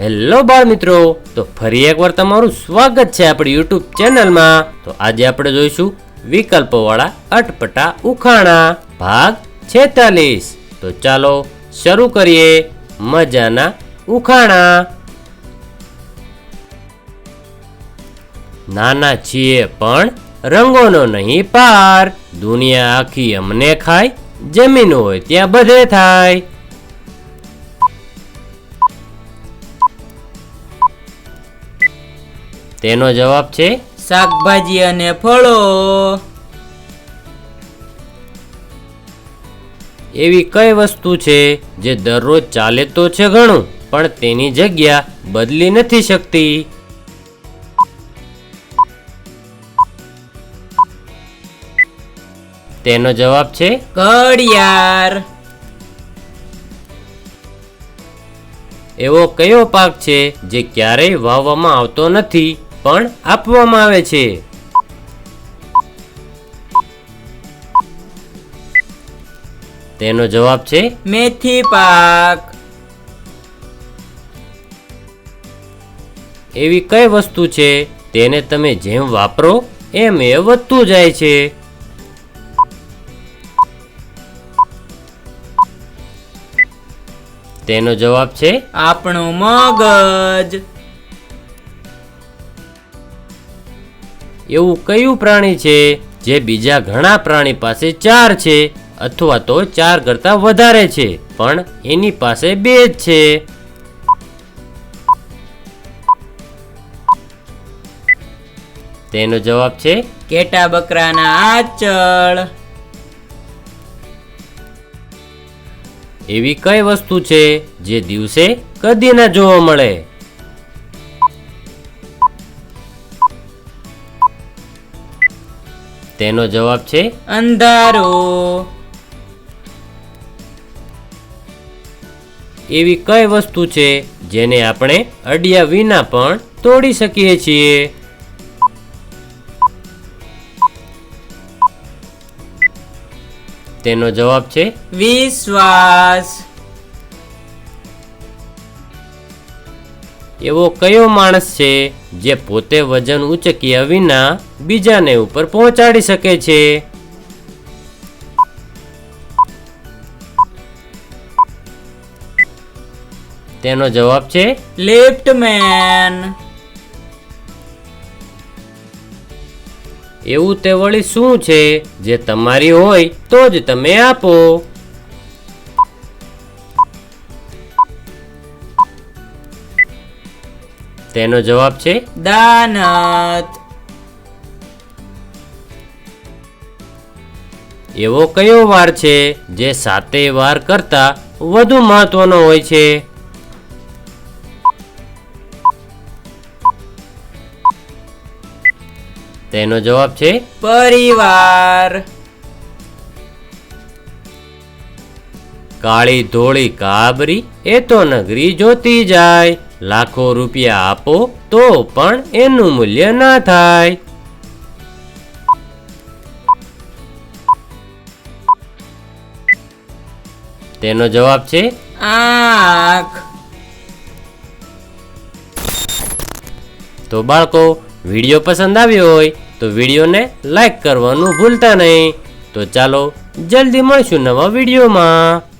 Hello બાળ મિત્રો, તો ફરી એકવાર તમારું સ્વાગત છે આપણી યુટ્યુબ ચેનલમાં. તો આજે આપણે જોઈશું વિકલ્પોવાળા અટપટા ઉખાણા, ભાગ છેતાલીસ. તો ચાલો શરૂ કરીએ મજાના ઉખાણા. નાના છીએ પણ રંગોનો નહીં પાર. દુનિયા આખી અમને ખાય, જમીન હોય ત્યાં બધે થાય. તેનો જવાબ છે શાકભાજી અને ફળો. એવી કઈ વસ્તુ છે જે દરરોજ ચાલે તો છે ઘણું, પણ તેની જગ્યા બદલી નથી શકતી? તેનો જવાબ છે ઘડિયાળ. એવો કયો પાક છે જે ક્યારેય વાવવામાં આવતો નથી? પણ આપવામાં આવે છે. તેનો જવાબ છે મેથી પાક. એવી કઈ વસ્તુ છે તેને તમે જેમ વાપરો એમ એ વધતું જાય છે. તેનો જવાબ છે આપણું મગજ. એવું કયું પ્રાણી છે જે બીજા ઘણા પ્રાણી પાસે ચાર છે અથવા તો ચાર કરતા વધારે છે? પણ એની પાસે બે જ છે. તેનો જવાબ છે કેટા બકરાના આચળ. એવી કઈ વસ્તુ છે જે દિવસે કદી ના જોવા મળે? તેનો જવાબ છે અંધારો. એવી કઈ વસ્તુ છે જેને આપણે અડિયા વિના પણ તોડી શકીએ છીએ? તેનો જવાબ છે વિશ્વાસ. એવો કયો માણસ છે જે પોતે વજન ઉચક્યા વિના બીજાને ઉપર પહોંચાડી શકે છે? તેનો જવાબ છે લિફ્ટમેન. એવું તે વળી શું છે? જે તમારી હોય તો જ તમે આપો. તેનો જવાબ છે દાનત. એવો કયો વાર છે જે સાતેય વાર કરતા વધુ મહત્વનો હોય છે? તેનો જવાબ છે પરિવાર. કાળી ધોળી કાબરી એ તો નગરી જોતી જાય. લાખો રૂપિયા આપો તો પણ એનું મૂલ્ય ના થાય. તેનો જવાબ છે આંખ. તો બાળકો, વીડિયો પસંદ આવ્યો હોય તો વિડીયોને લાઈક કરવાનું ભૂલતા નહીં. તો ચાલો, જલ્દી મળશું નવા વિડીયોમાં.